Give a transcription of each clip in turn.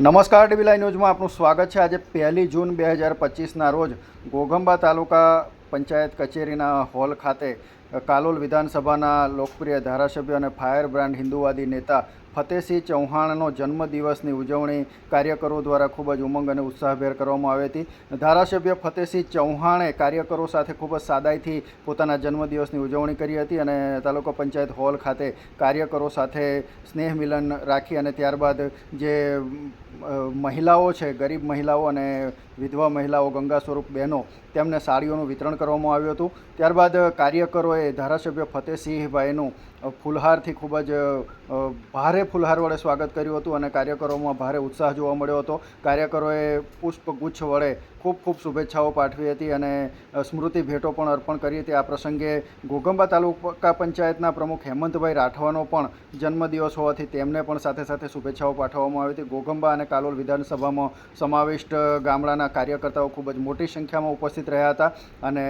નમસ્કાર લાઈવ ન્યૂઝમાં આપનું સ્વાગત છે. આજે પહેલી જૂન બે હજાર પચીસના રોજ ઘોઘંબા તાલુકા પંચાયત કચેરીના હોલ ખાતે કાલોલ વિધાનસભાના લોકપ્રિય ધારાસભ્ય અને ફાયર બ્રાન્ડ હિન્દુવાદી નેતા ફતેહસિંહ ચૌહાણનો જન્મદિવસની ઉજવણી કાર્યકરો દ્વારા ખૂબ જ ઉમંગ અને ઉત્સાહભેર કરવામાં આવી હતી. ધારાસભ્ય ફતેહસિંહ ચૌહાણે કાર્યકરો સાથે ખૂબ જ સાદાઈથી પોતાના જન્મદિવસની ઉજવણી કરી હતી અને તાલુકા પંચાયત હોલ ખાતે કાર્યકરો સાથે સ્નેહ મિલન રાખી અને ત્યારબાદ જે મહિલાઓ છે, ગરીબ મહિલાઓ અને વિધવા મહિલાઓ ગંગા સ્વરૂપ બહેનો તેમને સાડીઓનું વિતરણ કરવામાં આવ્યું હતું. ત્યારબાદ કાર્યકરોએ ધારાસભ્ય ફતેહસિંહભાઈનું ફુલહારથી ખૂબ જ ભારે ફૂલહાર વડે સ્વાગત કર્યું હતું અને કાર્યકરોમાં ભારે ઉત્સાહ જોવા મળ્યો હતો. કાર્યકરોએ પુષ્પગુચ્છ વડે ખૂબ ખૂબ શુભેચ્છાઓ પાઠવી હતી અને સ્મૃતિ ભેટો પણ અર્પણ કરી હતી. આ પ્રસંગે ઘોગંબા તાલુકા પંચાયતના પ્રમુખ હેમંતભાઈ રાઠવાનો પણ જન્મદિવસ હોવાથી તેમને પણ સાથે સાથે શુભેચ્છાઓ પાઠવવામાં આવી હતી. ઘોગંબા અને કાલોલ વિધાનસભામાં સમાવિષ્ટ ગામડાના કાર્યકર્તાઓ ખૂબ જ મોટી સંખ્યામાં ઉપસ્થિત રહ્યા હતા અને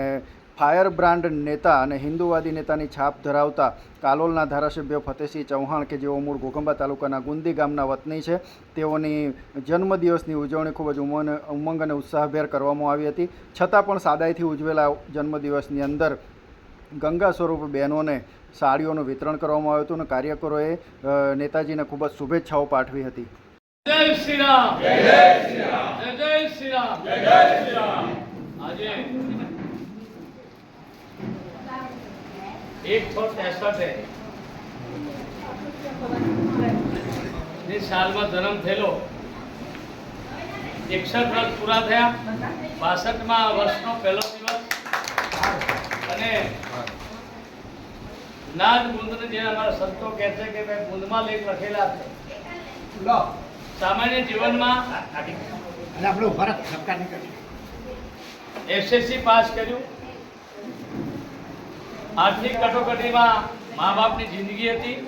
ફાયર બ્રાન્ડ નેતા અને હિન્દુવાદી નેતાની છાપ ધરાવતા કાલોલના ધારાસભ્ય ફતેહસિંહ ચૌહાણ કે જેઓ મૂળ ઘોઘંબા તાલુકાના ગુંદી ગામના વતની છે તેઓની જન્મદિવસની ઉજવણી ખૂબ જ ઉમંગ ઉમંગ અને ઉત્સાહભેર કરવામાં આવી હતી. છતાં પણ સાદાઈથી ઉજવેલા જન્મદિવસની અંદર ગંગા સ્વરૂપ બહેનોને સાડીઓનું વિતરણ કરવામાં આવ્યું હતું અને કાર્યકરોએ નેતાજીને ખૂબ જ શુભેચ્છાઓ પાઠવી હતી. જય શ્રી રામ. જય જય શ્રી રામ. જય જય શ્રી રામ. જય જય શ્રી રામ. આજે એક છ ત્રેસઠે ની સાલમાં જન્મ થયેલો. એકસઠ વર્ષ પૂરા થયા. બાસઠમાં વર્ષનો પહેલો દિવસ. અને નાદ ગુંદને જે અમારા સંતો કહે છે કે ભાઈ ગુંદમાં લેખ લખેલા છે. સામાન્ય જીવનમાં આપણું ભારત સરકાર એસએસસી પાસ કર્યું. આર્થિક કટોકટીમાં મા બાપની જિંદગી હતી,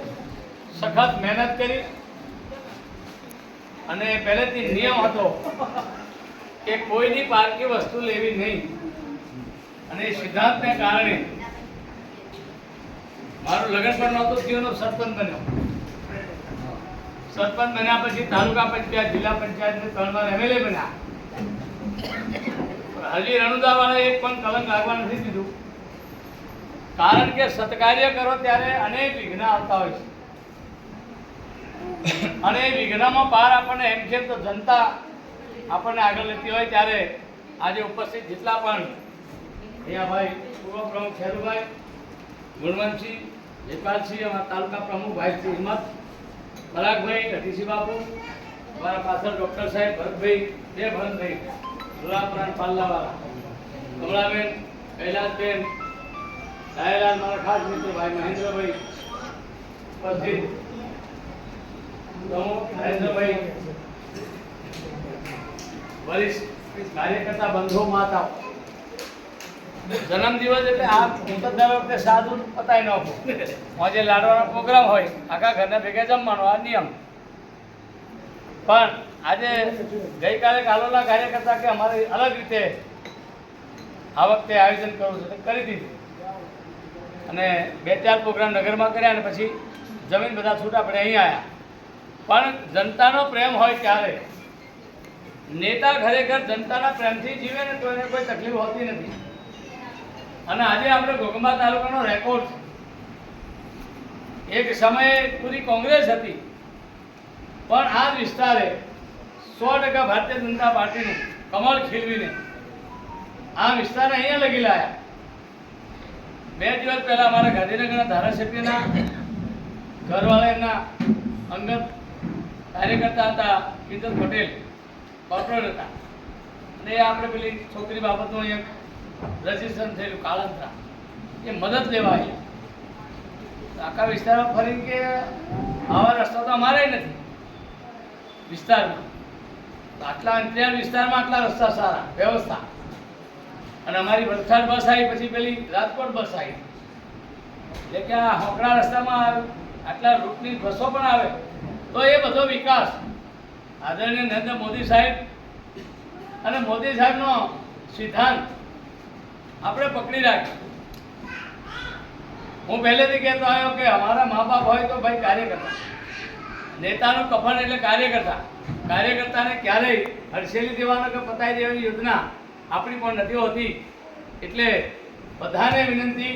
સખત મહેનત કરી, અને પહેલેથી નિયમ હતો કે કોઈની પારકી વસ્તુ લેવી નહીં. અને એ સિદ્ધાંતને કારણે મારું લગ્ન પણ નહોતું થયું સરપંચ બન્યો. સરપંચ બન્યા પછી તાલુકા પંચાયત, જિલ્લા પંચાયત ત્રણ વાર એમએલએ બન્યા. હજી રણુદાવાળા એક પણ કલંક લાગવા નથી દીધું. કારણ કે સત્કાર્ય કરો ત્યારે અનેક વિઘ્ન આવતા હોય છે. અને એ વિઘ્નમાં પાર આપણને એમ છે તો જનતા આપણને આગળ લેતી હોય ત્યારે આજે ઉપસ્થિત જેટલા પણ અહીંયા ભાઈ પૂર્વ પ્રમુખ ખેરુભાઈ, ગુણવંતસિંહ જયપાલસિંહ અમારા તાલુકા પ્રમુખ ભાઈ શ્રી હિંમત, પરાગભાઈ રતિસિંહ બાપુ, અમારા પાછળ ડૉક્ટર સાહેબ ભરતભાઈ, બે ભરતભાઈ ગુલાબરાન પાલ્લાવાળા કમળાબેન, કૈલાસબેન ડાયલાલ મારા ખાસ મિત્ર ભાઈ મહેન્દ્રભાઈ ઉપસ્થિત મહેન્દ્રભાઈ, વરિષ્ઠ કાર્યકર્તા બંધો માતા. જન્મદિવસ એટલે આ હું તો દર વખતે સાદું પતાવી નાખું. આજે લાડવાનો પ્રોગ્રામ હોય, આખા ઘરના ભેગા જમવાનો, આ નિયમ. પણ આજે ગઈકાલે કાલોના કાર્યકર્તા કે અમારે અલગ રીતે આ વખતે આયોજન કરવું છે કરી દીધું. અને બે ચાર પ્રોગ્રામ નગરમાં કર્યા અને પછી જમીન બધા છૂટા પડે અહીં આવ્યા પણ જનતાનો પ્રેમ હોય ત્યારે. નેતા ખરેખર જનતાના પ્રેમથી જીવે ને તો એને કોઈ તકલીફ હોતી નથી. અને આજે આપણે ઘોગંબા તાલુકાનો રેકોર્ડ એક સમયે પૂરી કોંગ્રેસ હતી. પણ આ વિસ્તારે સો ટકા ભારતીય જનતા પાર્ટીનું કમળ ખીલવીને આ વિસ્તારને અહીંયા લગી લાયા. બે દિવસ પહેલા અમારા ગાંધીનગરના ધારાસભ્યના ઘરવાળાના અંગત કાર્યકર્તા હતા કિંજલ પટેલ કોર્પોરેટ હતા. અને આપણે પેલી છોકરી બાબતનું અહીંયા રજીસ્ટ્રેશન થયેલું, કાળંતરા. એ મદદ લેવા આવ્યા આખા વિસ્તારમાં ફરી કે આવા રસ્તા તો અમારે નથી. વિસ્તારમાં. આટલા અંતરિયાળ વિસ્તારમાં આટલા રસ્તા સારા, વ્યવસ્થા. અને અમારી વલસાડ બસ આવી, પછી પેલી રાજકોટ બસ આવી. એટલે કે આ હોકડા રસ્તામાં આટલા રૂટની બસો પણ આવે, તો એ બધો વિકાસ. આદરણીય નરેન્દ્ર મોદી સાહેબ અને મોદી સાહેબનો સિદ્ધાંત આપણે પકડી રાખીએ હું પહેલેથી કહેતો આવ્યો કે અમારા મા બાપ હોય તો ભાઈ કાર્યકર્તા. નેતાનું કફન એટલે કાર્યકર્તા. કાર્યકર્તાને ક્યારેય હડસેલી દેવાનો કે પતાવી દેવાની યોજના આપણી પણ નથી હોતી. એટલે બધાને વિનંતી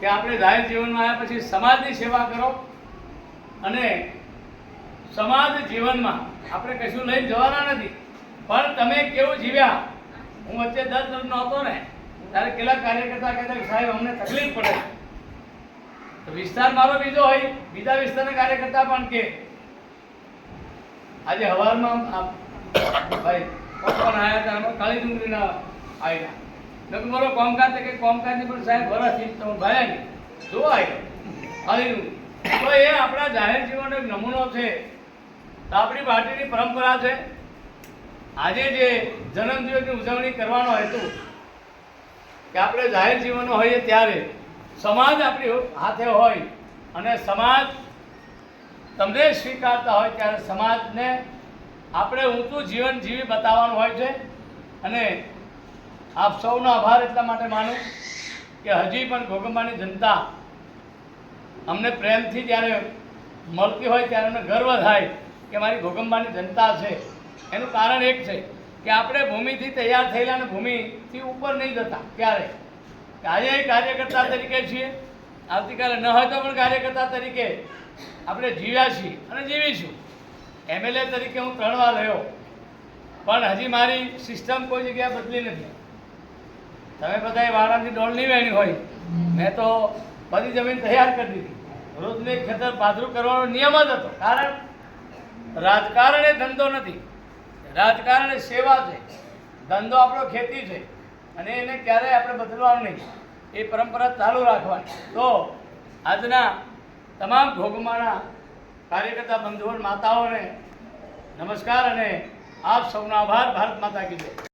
કે આપણે જાહેર જીવનમાં આવ્યા પછી સમાજની સેવા કરો અને સમાજ જીવનમાં આપણે કશું લઈને જવાના નથી. પણ તમે કેવું જીવ્યા? હું વચ્ચે દસ વર્ષનો હતો ને, ત્યારે કેટલાક કાર્યકર્તા કહેતા કે સાહેબ, અમને તકલીફ પડે તો વિસ્તાર મારો બીજો હોય, બીજા વિસ્તારના કાર્યકર્તા પણ કે, આજે હવારમાં ભાઈ કોણ આવ્યા હતા અમે કાળી ડુંગળીના આવ્યા કીધું મારો કોમકાજ કે કોમકાજની પણ સાહેબ વરસથી તમે ભયા નહીં. જો આવ્યો કાળી ડુંગળી તો એ આપણા જાહેર જીવનનો એક નમૂનો છે. તો આપણી પાર્ટીની પરંપરા છે. આજે જે જન્મદિવસની ઉજવણી કરવાનો હેતુ કે આપણે જાહેર જીવનો હોઈએ ત્યારે સમાજ આપણી હાથે હોય અને સમાજ તમને સ્વીકારતા હોય ત્યારે સમાજને આપણે ઊંચું જીવન જીવી બતાવવાનું હોય છે. અને આપ સૌનો આભાર એટલા માટે માનું કે હજી પણ ઘોગંબાની જનતા અમને પ્રેમથી જ્યારે મળતી હોય ત્યારે અમને ગર્વ થાય કે મારી ઘોગંબાની જનતા છે. એનું કારણ એક છે કે આપણે ભૂમિથી તૈયાર થયેલા અને ભૂમિથી ઉપર નહીં જતા ક્યારે? આજે કાર્યકર્તા તરીકે છીએ, આવતીકાલે ન હોય તો પણ કાર્યકર્તા તરીકે આપણે જીવ્યા છીએ અને જીવીશું. એમએલએ તરીકે હું ત્રણ વાર રહ્યો. પણ હજી મારી સિસ્ટમ કોઈ જગ્યાએ બદલી નથી. તમે બધાએ વાડાની ડોલ નહીં વેણી હોય. મેં તો બધી જમીન તૈયાર કરી દીધી. રોજને ખેતર પાથરું કરવાનો નિયમ જ હતો. કારણ રાજકારણ એ ધંધો નથી. રાજકારણ એ સેવા છે. ધંધો આપણો ખેતી છે. અને એને ક્યારેય આપણે બદલવાનું નહીં. એ પરંપરા ચાલુ રાખવાની. તો આજના તમામ ઘોગમાના કાર્યકર્તા બંધુઓ માતાઓને નમસ્કાર અને આપ સૌનો આભાર ભારત માતા કી જય.